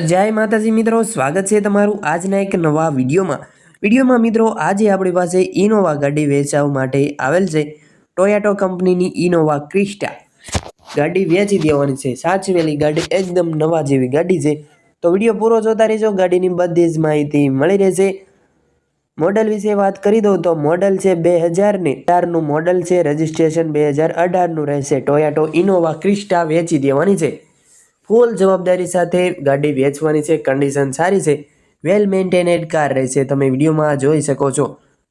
જય માતાજી મિત્રો, સ્વાગત છે તમારું આજના એક નવા વિડીયોમાં. વિડીયોમાં મિત્રો, આજે આપણી પાસે ઇનોવા ગાડી વેચાવ માટે આવેલ છે ટોયાટો કંપનીની ઇનોવા ક્રિસ્ટા. ગાડી વેચી દેવાની છે. સાચવેલી ગાડી એકદમ નવા જેવી ગાડી છે. તો વીડિયો પૂરો જોતા રહેજો. ગાડીની બધી જ માહિતી મળી રહેશે. મોડલ વિશે વાત કરી દઉં તો મોડલ છે બે હજારને અઢારનું મોડલ છે. રજિસ્ટ્રેશન બે હજાર અઢારનું રહેશે. ટોયાટો ઇનોવા ક્રિસ્ટા વેચી દેવાની છે. ફૂલ જવાબદારી સાથે ગાડી વેચવાની છે કન્ડિશન સારી છે વેલ મેન્ટેનેડ કાર રહેશે. તમે વિડીયોમાં જોઈ શકો છો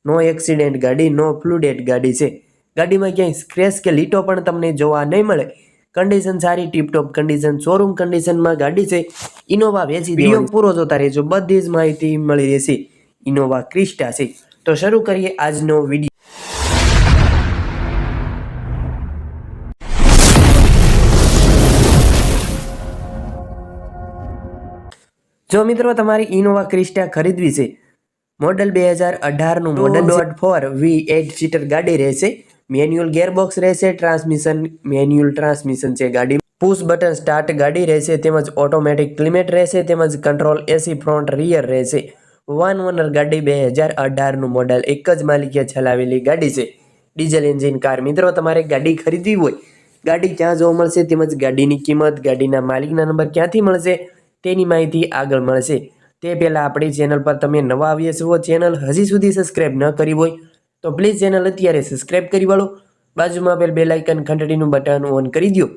નો એક્સિડન્ટ ગાડી નો ફ્લુડેડ ગાડી છે. ગાડીમાં ક્યાંય સ્ક્રેચ કે લીટો પણ તમને જોવા નહીં મળે. કન્ડિશન સારી ટીપટોપ કન્ડિશન શોરૂમ કન્ડિશનમાં ગાડી છે. ઇનોવા વેચી વીડિયો પૂરો જોતા રહેજો. બધી જ માહિતી મળી રહેશે. ઇનોવા ક્રિસ્ટા છે. તો શરૂ કરીએ આજનો વીડિયો. જો મિત્રો તમારી ઇનોવા ક્રિસ્ટા ખરીદવી છે મોડલ બે હજાર અઢારનું model dot four V eight seater ગાડી રહેશે મેન્યુઅલ ગેરબોક્સ રહેશે ટ્રાન્સમિશન મેન્યુઅલ ટ્રાન્સમિશન છે ગાડી. પુશ બટન સ્ટાર્ટ ગાડી રહેશે તેમજ ઓટોમેટિક ક્લિમેટ રહેશે તેમજ કંટ્રોલ એસી ફ્રન્ટ રિયર રહેશે. વન ઓનર ગાડી બે હજાર અઢારનું મોડલ એક જ માલિકે ચલાવેલી ગાડી છે. ડીઝલ એન્જિન કાર મિત્રો તમારે ગાડી ખરીદવી હોય ગાડી ક્યાં જોવા મળશે તેમજ ગાડીની કિંમત ગાડીના માલિકના નંબર ક્યાંથી મળશે તેની માહિતી આગળ મળશે. તે પહેલાં આપણી ચેનલ પર તમે નવા આવીએ છો ચેનલ હજી સુધી સબસ્ક્રાઇબ ન કરી હોય તો પ્લીઝ ચેનલ અત્યારે સબસ્ક્રાઇબ કરી વાળો. બાજુમાં પેલ બે લાઇકન ઘંટડીનું બટન ઓન કરી દો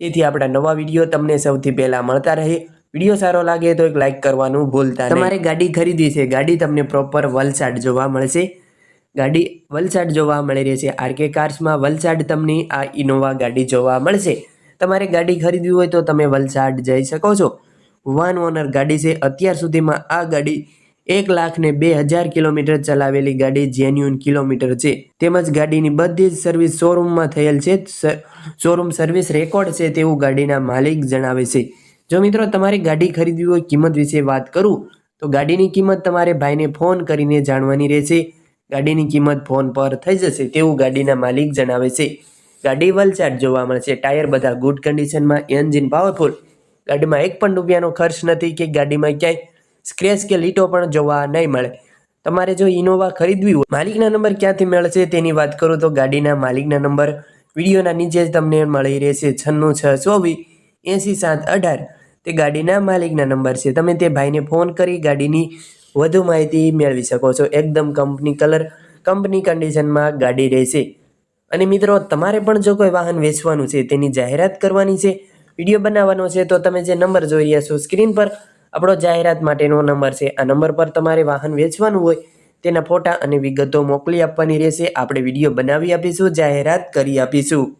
તેથી આપણા નવા વીડિયો તમને સૌથી પહેલાં મળતા રહે. વીડિયો સારો લાગે તો એક લાઇક કરવાનું ભૂલતા તમારે ગાડી ખરીદી છે. ગાડી તમને પ્રોપર વલસાડ જોવા મળશે. ગાડી વલસાડ જોવા મળી રહી છે. આરકે કાર્સમાં વલસાડ તમને આ ઇનોવા ગાડી જોવા મળશે. તમારે ગાડી ખરીદવી હોય તો તમે વલસાડ જઈ શકો છો. વન ઓનર ગાડી છે. અત્યાર સુધીમાં આ ગાડી એક લાખ ને બે હજાર કિલોમીટર ચલાવેલી ગાડી જેન્યુન કિલોમીટર છે. તેમજ ગાડીની બધી જ સર્વિસ શોરૂમમાં થયેલ છે. શોરૂમ સર્વિસ રેકોર્ડ છે તેવું ગાડીના માલિક જણાવે છે. જો મિત્રો તમારી ગાડી ખરીદવી હોય કિંમત વિશે વાત કરું, તો ગાડીની કિંમત તમારે ભાઈને ફોન કરીને જાણવાની રહેશે. ગાડીની કિંમત ફોન પર થઈ જશે તેવું ગાડીના માલિક જણાવે છે. ગાડી વલસાડ જોવા મળશે. ટાયર બધા ગુડ કન્ડિશનમાં એન્જિન પાવરફુલ ગાડીમાં એક પણ રૂપિયાનો ખર્ચ નથી કે ગાડીમાં ક્યાંય સ્ક્રેચ કે લીટો પણ જોવા નહીં મળે. તમારે જો ઇનોવા ખરીદવી હોય, માલિકના નંબર ક્યાંથી મળશે તેની વાત કરું તો ગાડીના માલિકના નંબર વિડીયોના નીચે જ તમને મળી રહેશે છન્નું છ ચોવીસ એંસી સાત અઢાર. તે ગાડીના માલિકના નંબર છે. તમે તે ભાઈને ફોન કરી ગાડીની વધુ માહિતી મેળવી શકો છો. એકદમ કંપની કલર, કંપની કન્ડિશનમાં ગાડી રહેશે. અને મિત્રો, તમારે પણ જો કોઈ વાહન વેચવાનું છે, તેની જાહેરાત કરવાની છે વીડિયો બનાવવાનો છે, તો તમે જે નંબર જોઈ રહ્યા છો, સ્ક્રીન પર આપણો જાહેરાત માટેનો નંબર છે. આ નંબર પર તમારે વાહન વેચવાનું હોય, તેના ફોટા અને વિગતો મોકલી આપવાની રહેશે. આપણે વીડિયો બનાવી આપીશું, જાહેરાત કરી આપીશું.